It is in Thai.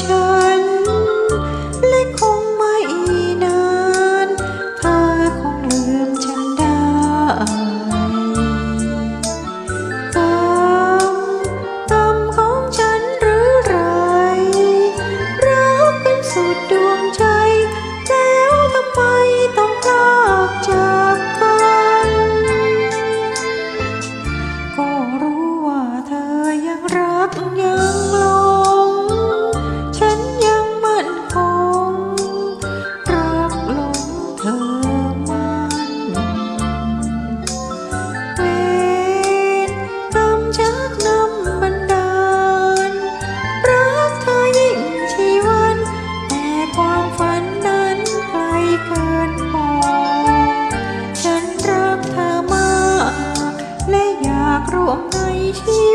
ฉัน รวมในชี